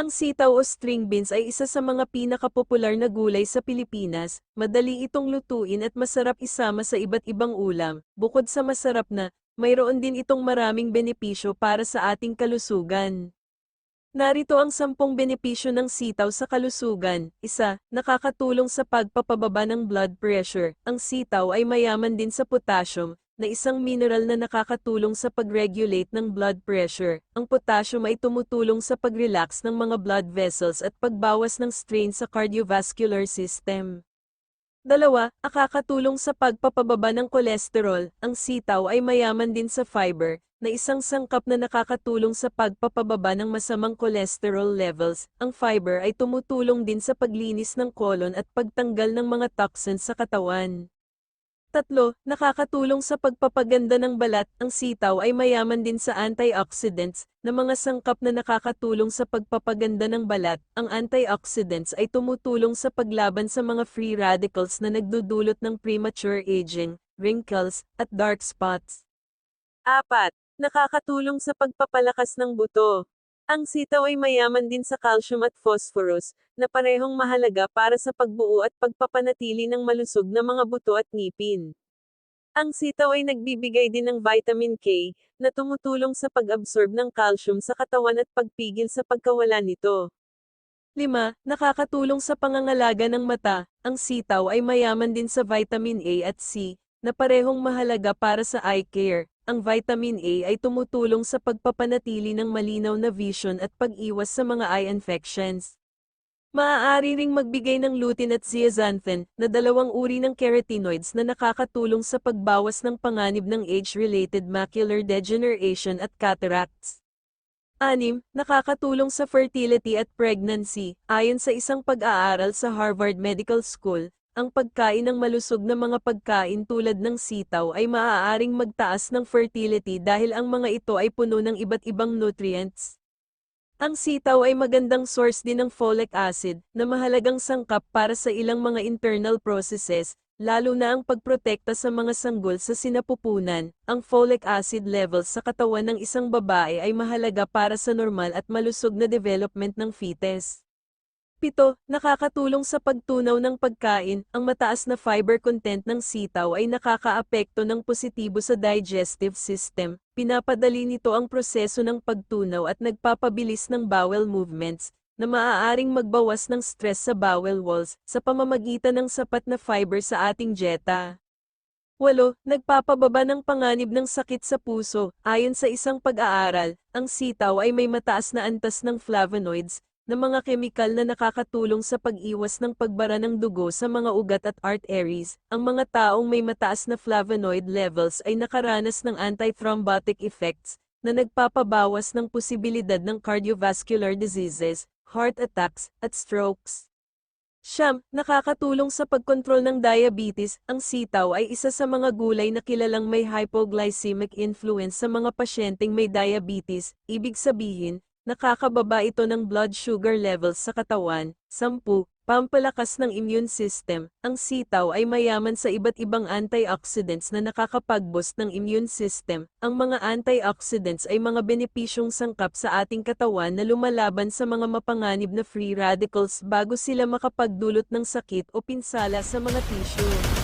Ang sitaw o string beans ay isa sa mga pinakapopular na gulay sa Pilipinas, madali itong lutuin at masarap isama sa iba't ibang ulam. Bukod sa masarap na, mayroon din itong maraming benepisyo para sa ating kalusugan. Narito ang sampung benepisyo ng sitaw sa kalusugan. Isa, nakakatulong sa pagpapababa ng blood pressure. Ang sitaw ay mayaman din sa potassium, na isang mineral na nakakatulong sa pag-regulate ng blood pressure. Ang potassium ay tumutulong sa pag-relax ng mga blood vessels at pagbawas ng strain sa cardiovascular system. Dalawa, nakakatulong sa pagpapababa ng kolesterol. Ang sitaw ay mayaman din sa fiber, na isang sangkap na nakakatulong sa pagpapababa ng masamang cholesterol levels. Ang fiber ay tumutulong din sa paglinis ng kolon at pagtanggal ng mga toxins sa katawan. Tatlo, nakakatulong sa pagpapaganda ng balat. Ang sitaw ay mayaman din sa antioxidants, na mga sangkap na nakakatulong sa pagpapaganda ng balat. Ang antioxidants ay tumutulong sa paglaban sa mga free radicals na nagdudulot ng premature aging, wrinkles, at dark spots. Apat, nakakatulong sa pagpapalakas ng buto. Ang sitaw ay mayaman din sa calcium at phosphorus, na parehong mahalaga para sa pagbuo at pagpapanatili ng malusog na mga buto at ngipin. Ang sitaw ay nagbibigay din ng vitamin K, na tumutulong sa pag-absorb ng calcium sa katawan at pagpigil sa pagkawala nito. 5. Nakakatulong sa pangangalaga ng mata. Ang sitaw ay mayaman din sa vitamin A at C, na parehong mahalaga para sa eye care. Ang vitamin A ay tumutulong sa pagpapanatili ng malinaw na vision at pag-iwas sa mga eye infections. Maaari ring magbigay ng lutein at zeaxanthin, na dalawang uri ng carotenoids na nakakatulong sa pagbawas ng panganib ng age-related macular degeneration at cataracts. Anim, nakakatulong sa fertility at pregnancy. Ayon sa isang pag-aaral sa Harvard Medical School, ang pagkain ng malusog na mga pagkain tulad ng sitaw ay maaaring magtaas ng fertility dahil ang mga ito ay puno ng iba't ibang nutrients. Ang sitaw ay magandang source din ng folic acid, na mahalagang sangkap para sa ilang mga internal processes, lalo na ang pagprotekta sa mga sanggol sa sinapupunan. Ang folic acid levels sa katawan ng isang babae ay mahalaga para sa normal at malusog na development ng fetus. Pito, nakakatulong sa pagtunaw ng pagkain, ang mataas na fiber content ng sitaw ay nakakaapekto ng positibo sa digestive system, pinapadali nito ang proseso ng pagtunaw at nagpapabilis ng bowel movements, na maaaring magbawas ng stress sa bowel walls, sa pamamagitan ng sapat na fiber sa ating dieta. 8. Nagpapababa ng panganib ng sakit sa puso. Ayon sa isang pag-aaral, ang sitaw ay may mataas na antas ng flavonoids, na mga kemikal na nakakatulong sa pag-iwas ng pagbara ng dugo sa mga ugat at arteries. Ang mga taong may mataas na flavonoid levels ay nakaranas ng antithrombotic effects, na nagpapabawas ng posibilidad ng cardiovascular diseases, heart attacks, at strokes. Siyam, nakakatulong sa pagkontrol ng diabetes. Ang sitaw ay isa sa mga gulay na kilalang may hypoglycemic influence sa mga pasyenteng may diabetes, ibig sabihin, nakakababa ito ng blood sugar levels sa katawan. 10. Pampalakas ng immune system. Ang sitaw ay mayaman sa iba't ibang antioxidants na nakakapag-boost ng immune system. Ang mga antioxidants ay mga benepisyong sangkap sa ating katawan na lumalaban sa mga mapanganib na free radicals bago sila makapagdulot ng sakit o pinsala sa mga tissue.